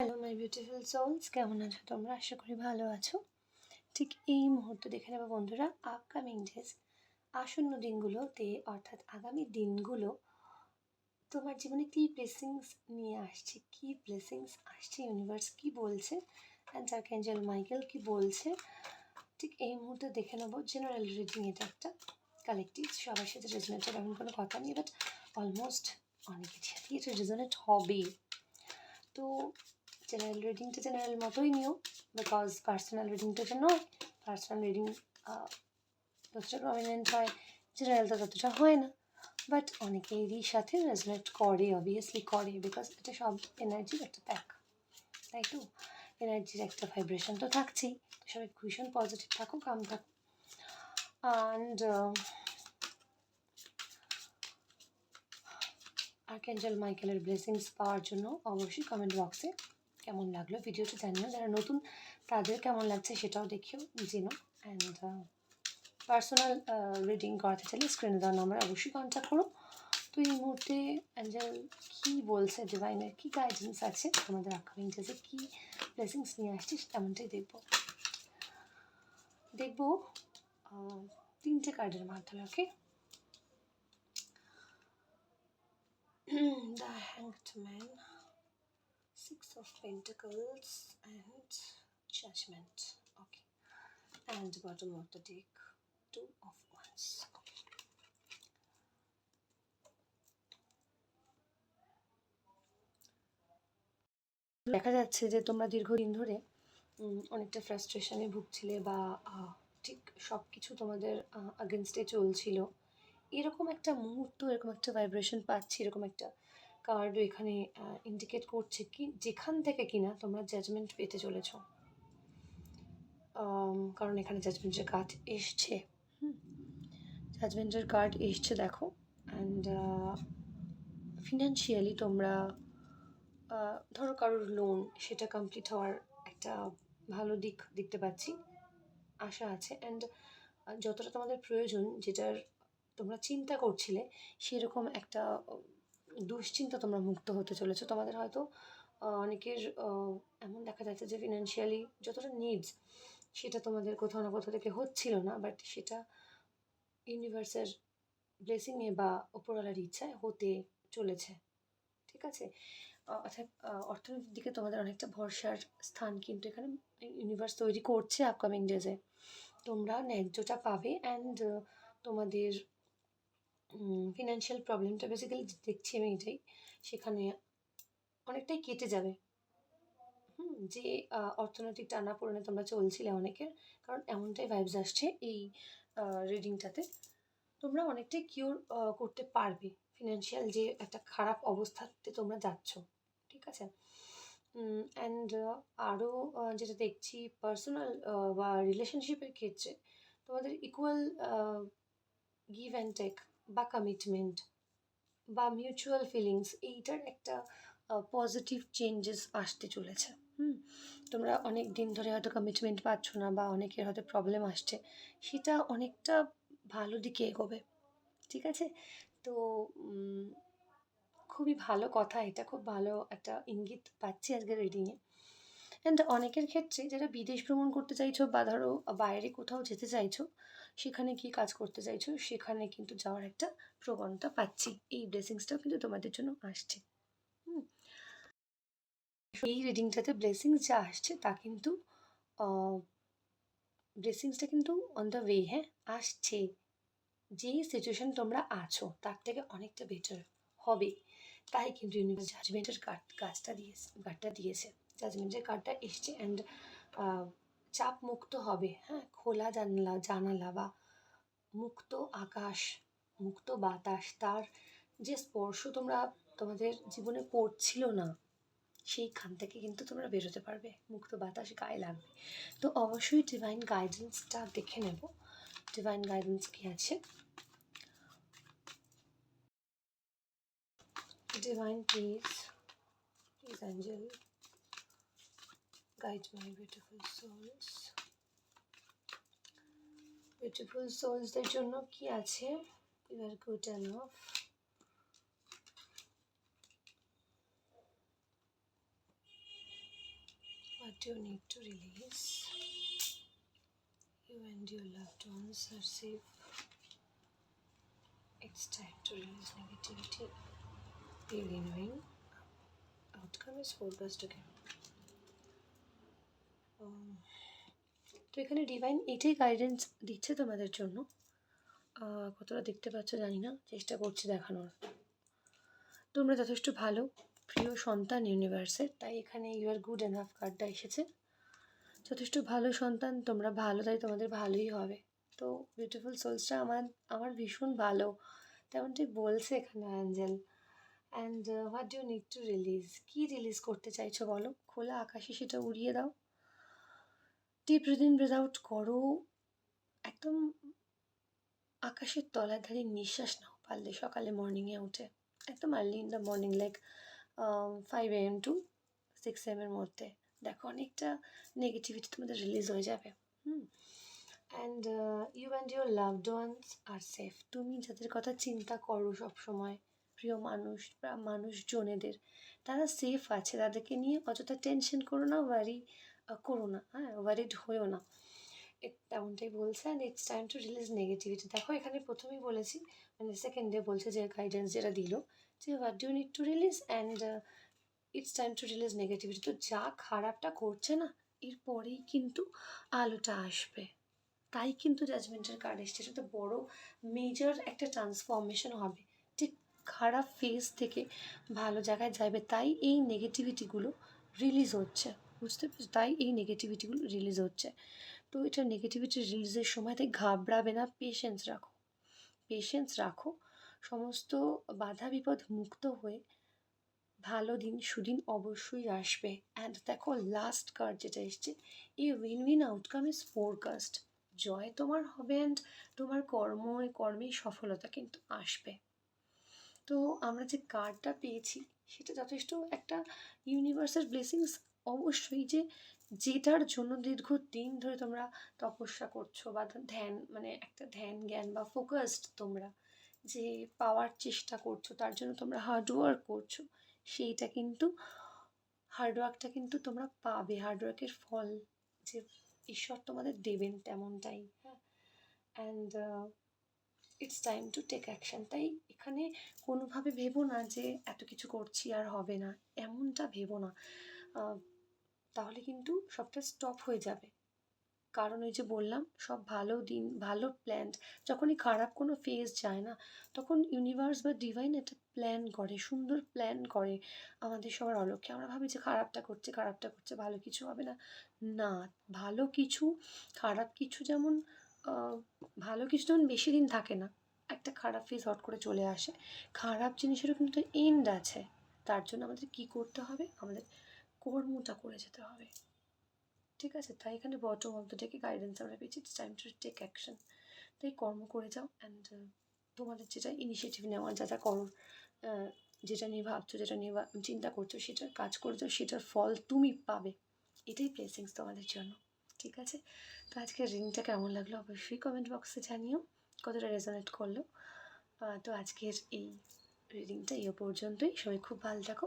Hello my beautiful sols কেমন আছো তোমরা? আশা করি ভালো আছো। ঠিক এই মুহূর্তে দেখে নেব বন্ধুরা আপকামিং ডেজ আসন্ন দিনগুলোতে, অর্থাৎ আগামী দিনগুলো, তোমার জীবনে কী ব্লেসিংস নিয়ে আসছে? কী ব্লেসিংস আসছে? ইউনিভার্স কী বলছে? অ্যান্ড আর্কেঞ্জেল মাইকেল কী বলছে? ঠিক এই মুহূর্তে দেখে নেব জেনারেল রিডিং এটা একটা কালেক্টিভ সবার সাথে রেজনেটেড এমন কোনো কথা নেই বাট অলমোস্ট সাথেই এটা রেজনেট হবেই। তো জেনারেল রিডিংটা জেনারেল মতোই নিও বিকজ পার্সোনাল রিডিংটা তো নয় পার্সোনাল রিডিং যতটা প্রমিনেন্ট হয় জেনারেলটা ততটা হয় না। বাট অনেকেরই সাথে রেজনেট করে অবভিয়াসলি করে বিকজ এটা সব এনার্জির একটা প্যাক তাই তো? এনার্জির একটা ভাইব্রেশন তো থাকছেই সবাই ভীষণ পজিটিভ থাকো কাম থাকো। অ্যান্ড আর্কেঞ্জেল মাইকেলের ব্লেসিংস পাওয়ার জন্য অবশ্যই কমেন্ট বক্সে কেমন লাগল ভিডিওটা জানিও। যারা নতুন, তাদের কেমন লাগছে সেটাও দেখিও, জেনো। অ্যান্ড পার্সোনাল রিডিং করাতে চাইলে স্ক্রিনে দেওয়া নাম্বার অবশ্যই কন্ট্যাক্ট করো। তো এই মুহূর্তে অ্যাঞ্জেল কী বলছে ডিভাইনের কী গাইডেন্স আছে, আমাদের আপকামিং ডেজে কী ব্লেসিংস নিয়ে আসছিস তেমনটাই দেখব। দেখব তিনটে কার্ডের মাধ্যমে ওকে the hanged man. Six of pentacles and judgment. Okay. And bottom of the deck, two of wands. দেখা যাচ্ছে যে তোমরা দীর্ঘদিন ধরে অনেকটা ফ্রাস্ট্রেশনে ভুগছিলে বা ঠিক সব কিছু তোমাদের আগেনস্টে চলছিল। এরকম একটা মুহূর্ত, এরকম একটা ভাইব্রেশন পাচ্ছি, এরকম একটা কার্ডও এখানে ইন্ডিকেট করছে কি, যেখান থেকে কিনা তোমরা জাজমেন্ট পেতে চলেছ। কারণ এখানে জাজমেন্টের কার্ড এসছে। জাজমেন্টের কার্ড এসছে, দেখো। অ্যান্ড ফিনান্সিয়ালি তোমরা ধরো কারোর লোন সেটা কমপ্লিট হওয়ার একটা ভালো দিক দেখতে পাচ্ছি। আশা আছে। অ্যান্ড যতটা তোমাদের প্রয়োজন, যেটার তোমরা চিন্তা করছিলে, সেরকম একটা দুশ্চিন্তা তোমরা মুক্ত হতে চলেছো। তোমাদের হয়তো অনেকের এমন দেখা যাচ্ছে যে ফিনান্সিয়ালি যতটা নিডস সেটা তোমাদের কোথাও না কোথাও থেকে হচ্ছিল না বাট সেটা ইউনিভার্সের ব্লেসিংয়ে বা ওপরওয়ালার ইচ্ছায় হতে চলেছে। ঠিক আছে? অর্থাৎ অর্থনীতির দিকে তোমাদের অনেকটা ভরসার স্থান কিন্তু এখানে ইউনিভার্স তৈরি করছে আপকামিং ডেজে তোমরা ন্যায্যটা পাবে অ্যান্ড তোমাদের ফিনান্সিয়াল প্রবলেমটা বেসিক্যালি দেখছি আমি এটাই সেখানে অনেকটাই কেটে যাবে। হুম যে অর্থনৈতিক টানাপোড়েনে তোমরা চলছিলে অনেকের কারণ এমনটাই ভাইবস আসছে এই রিডিংটাতে তোমরা অনেকটাই কিওর করতে পারবে। ফিনান্সিয়াল যে একটা খারাপ অবস্থাতে তোমরা যাচ্ছ ঠিক আছে? অ্যান্ড আরও যেটা দেখছি পার্সোনাল বা রিলেশনশিপের ক্ষেত্রে তোমাদের ইকুয়াল গিভ অ্যান্ড টেক বা কমিটমেন্ট বা মিউচুয়াল ফিলিংস এইটার একটা পজিটিভ চেঞ্জেস আসতে চলেছে। হুম? তোমরা অনেক দিন ধরে হয়তো কমিটমেন্ট পাচ্ছ না বা অনেকের হয়তো প্রবলেম আসছে, সেটা অনেকটা ভালো দিকে এগোবে, ঠিক আছে? তো খুবই ভালো কথা, এটা খুব ভালো একটা ইঙ্গিত পাচ্ছি আজকের রিডিংয়ে অ্যান্ড অনেকের ক্ষেত্রে যারা বিদেশ ভ্রমণ করতে চাইছো বা ধরো বাইরে কোথাও যেতে চাইছো, সেখানে কি কাজ করতে চাইছো, সেখানে কিন্তু যাওয়ার একটা প্রবণতা পাচ্ছি। এই ব্লেসিংসটাও কিন্তু তোমাদের জন্য আসছে। এই রিডিংটাতে ব্লেসিংস যা আসছে তা কিন্তু ব্লেসিংসটা কিন্তু অন দ্য ওয়ে হ্যাঁ আসছে। যেই সিচুয়েশন তোমরা আছো, তার থেকে অনেকটা বেটার হবে। তাই কিন্তু ইউনিভার্স জাজমেন্টের কাজটা দিয়েছে কার্ডটা দিয়েছে। জাজমেন্টের কার্ডটা এসছে অ্যান্ড চাপ মুক্ত হবে হ্যাঁ খোলা জানলা জানালা বা মুক্ত আকাশ মুক্ত বাতাস তার যে স্পর্শ তোমরা তোমাদের জীবনে পড়ছিল না সেইখান থেকে কিন্তু তোমরা বেরোতে পারবে। মুক্ত বাতাস গায়ে লাগবে। তো অবশ্যই ডিভাইন গাইডেন্সটা দেখে নেব। ডিভাইন গাইডেন্স কি আছে? Divine, please, please, angel, guide my beautiful souls. Beautiful souls দের জন্য কি আছে you are good enough what you need to release. You and your loved ones are safe. It's time to release negativity. Be renewing. Outcome is focused again. তো এখানে divine এটাই guidance দিচ্ছে তোমাদের জন্য। কতটা দেখতে পাচ্ছ জানি না, চেষ্টা করছি দেখানোর। তোমরা যথেষ্ট ভালো, প্রিয় সন্তান ইউনিভার্সের তাই এখানে ইউ আর গুড এনাফ কার্ডটা এসেছে। যথেষ্ট ভালো সন্তান, তোমরা ভালো, তাই তোমাদের ভালোই হবে। তো বিউটিফুল সোলসটা আমার আমার ভীষণ ভালো। তেমনটাই বলছে এখানে angel and what do need to release key release করতে চাইছো বলো? খোলা আকাশে সেটা উড়িয়ে দাও। ডিপ ব্রিদিন ব্রিদ আউট করো, একদম আকাশের তলায় ধারে নিঃশ্বাস নাও পারলে সকালে মর্নিংয়ে উঠে। একদম early in the morning like five AM to six AM এর মধ্যে। দেখো অনেকটা নেগেটিভিটি তোমাদের রিলিজ হয়ে যাবে। হুম। And you and your loved ones are safe তুমি যাদের কথা চিন্তা করো সবসময়, প্রিয় মানুষ, বা মানুষজনেদের, তারা সেফ আছে। তাদেরকে নিয়ে অযথা টেনশন করো না ওয়ারি করো না হ্যাঁ ওয়ারিড হয়েও না। তেমনটাই বলছে and it's time to release negativity দেখো, এখানে প্রথমেই বলেছি মানে সেকেন্ডে বলছে যে গাইডেন্স যেটা দিল, যে what do need to release and it's time to release negativity তো যা খারাপটা করছে না এরপরেই কিন্তু আলোটা আসবে। তাই কিন্তু জাজমেন্টের কার্ড এসছে। সেটা বড় মেজর একটা ট্রান্সফরমেশন হবে। ঠিক খারাপ ফেজ থেকে ভালো জায়গায় যাবে তাই এই নেগেটিভিটিগুলো রিলিজ হচ্ছে। বুঝতে পেরেছ? তাই এই নেগেটিভিটিগুলো রিলিজ হচ্ছে। তো এটা নেগেটিভিটি রিলিজের সময় তাই ঘাবড়াবে না। পেশেন্স রাখো। পেশেন্স রাখো। সমস্ত বাধা বিপদ মুক্ত হয়ে ভালো দিন, সুদিন অবশ্যই আসবে। অ্যান্ড দেখো লাস্ট কার্ড যেটা এসছে, এই win win outcome is forecast জয় তোমার হবে অ্যান্ড তোমার কর্ম কর্মেই সফলতা কিন্তু আসবে। তো আমরা যে কার্ডটা পেয়েছি, সেটা যথেষ্ট একটা ইউনিভার্সাল ব্লেসিংস অবশ্যই যে যেটার জন্য দীর্ঘ দিন ধরে তোমরা তপস্যা করছ বা ধ্যান মানে একটা ধ্যান জ্ঞান বা ফোকাসড তোমরা যে পাওয়ার চেষ্টা করছ, তার জন্য তোমরা হার্ডওয়ার্ক করছ, সেইটা কিন্তু হার্ডওয়ার্কটা কিন্তু তোমরা পাবে। হার্ডওয়ার্কের ফল যে ঈশ্বর তোমাদের দেবেন তেমনটাই। হ্যাঁ and it's time to take action তাই এখানে কোনোভাবে ভেবো না যে এত কিছু করছি আর হবে না। এমনটা ভেবো না। তাহলে কিন্তু সবটা স্টপ হয়ে যাবে। কারণ ওই যে বললাম, সব ভালো দিন, ভালো প্ল্যান যখনই খারাপ কোনো ফেজ যায় না, তখন ইউনিভার্স বা ডিভাইন একটা প্ল্যান করে, সুন্দর প্ল্যান করে আমাদের সবার অলক্ষ্যে। আমরা ভাবি যে খারাপটা করছে খারাপটা করছে, ভালো কিছু হবে না। না, ভালো কিছু, খারাপ কিছু যেমন ভালো কিছু যেমন বেশি দিন থাকে না। একটা খারাপ ফেজ হট করে চলে আসে। খারাপ জিনিসেরও কিন্তু এন্ড আছে। তার জন্য আমাদের কি করতে হবে? আমাদের কর্মটা করে যেতে হবে। ঠিক আছে? তাই এখানে বটম অফ দ্য ডেকে গাইডেন্স আমরা পেয়েছি টাইম টু টেক অ্যাকশন তাই কর্ম করে যাও অ্যান্ড তোমাদের যেটা ইনিশিয়েটিভ নেওয়া যা যা করো যেটা নিয়ে ভাবছ, যেটা নিয়ে চিন্তা করছ, সেটার কাজ করে যাও, সেটার ফল তুমি পাবে। এটাই ব্লেসিংস তোমাদের জন্য। ঠিক আছে? তো আজকের রিংটা কেমন লাগল অবশ্যই কমেন্ট বক্সে জানিও, কতটা রেজোনেট করল। তো আজকের এই রিডিংটা এই পর্যন্তই। সবাই খুব ভালো থাকো।